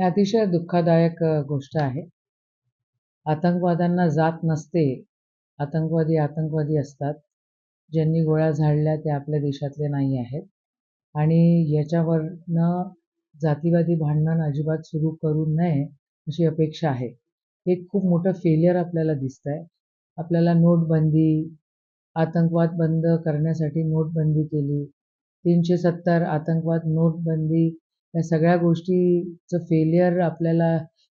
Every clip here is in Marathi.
ही अतिशय दुःखदायक गोष्ट आहे. आतंकवाद्यांना जात नसते. आतंकवादी आतंकवादी असतात. ज्यांनी गोळ्या झाडल्या ते आपल्या देशातले नाही आहेत आणि याच्यावरनं जातीवादी भांडण अजिबात सुरू करू नये अशी अपेक्षा आहे. हे खूप मोठं फेलियर आपल्याला दिसतंय. आपल्याला नोटबंदी, आतंकवाद बंद करण्यासाठी नोटबंदी केली. 370 आतंकवाद, नोटबंदी या सगळ्या गोष्टीचं फेलियर आपल्याला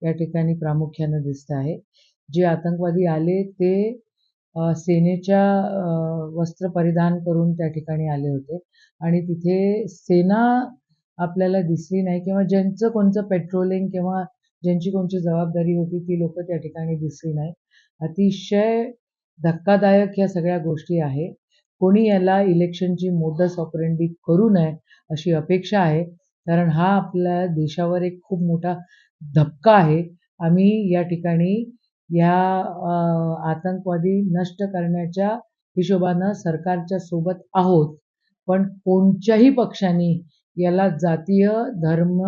या ठिकाणी प्रामुख्यानं दिसतं आहे. जे आतंकवादी आले ते सेनेच्या वस्त्र परिधान करून त्या ठिकाणी आले होते आणि तिथे सेना आपल्याला दिसली नाही किंवा ज्यांचं कोणचं पेट्रोलिंग किंवा ज्यांची कोणची जबाबदारी होती ती लोकं त्या ठिकाणी दिसली नाही. अतिशय धक्कादायक या सगळ्या गोष्टी आहे. कोणी याला इलेक्शनची मोठं ऑपरेंडी करू नये अशी अपेक्षा आहे. कारण हा आपल्या देशावर एक खूप मोठा धक्का आहे. आम्ही या ठिकाणी या आतंकवादी नष्ट करण्याच्या हिशोबानं सरकारच्या सोबत आहोत. पण कोणत्याही पक्षाने याला जातीय, धर्म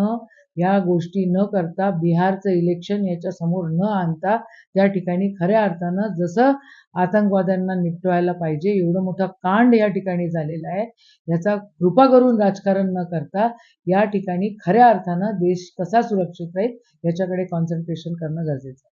या गोष्टी न करता बिहारचं इलेक्शन याच्या समोर न आणता त्या ठिकाणी खऱ्या अर्थानं जसं आतंकवाद्यांना निपटवायला पाहिजे एवढं मोठं कांड या ठिकाणी झालेलं आहे. याचा कृपा करून राजकारण न करता या ठिकाणी खऱ्या अर्थानं देश कसा सुरक्षित राहील याच्याकडे कॉन्सन्ट्रेशन करणं गरजेचं आहे.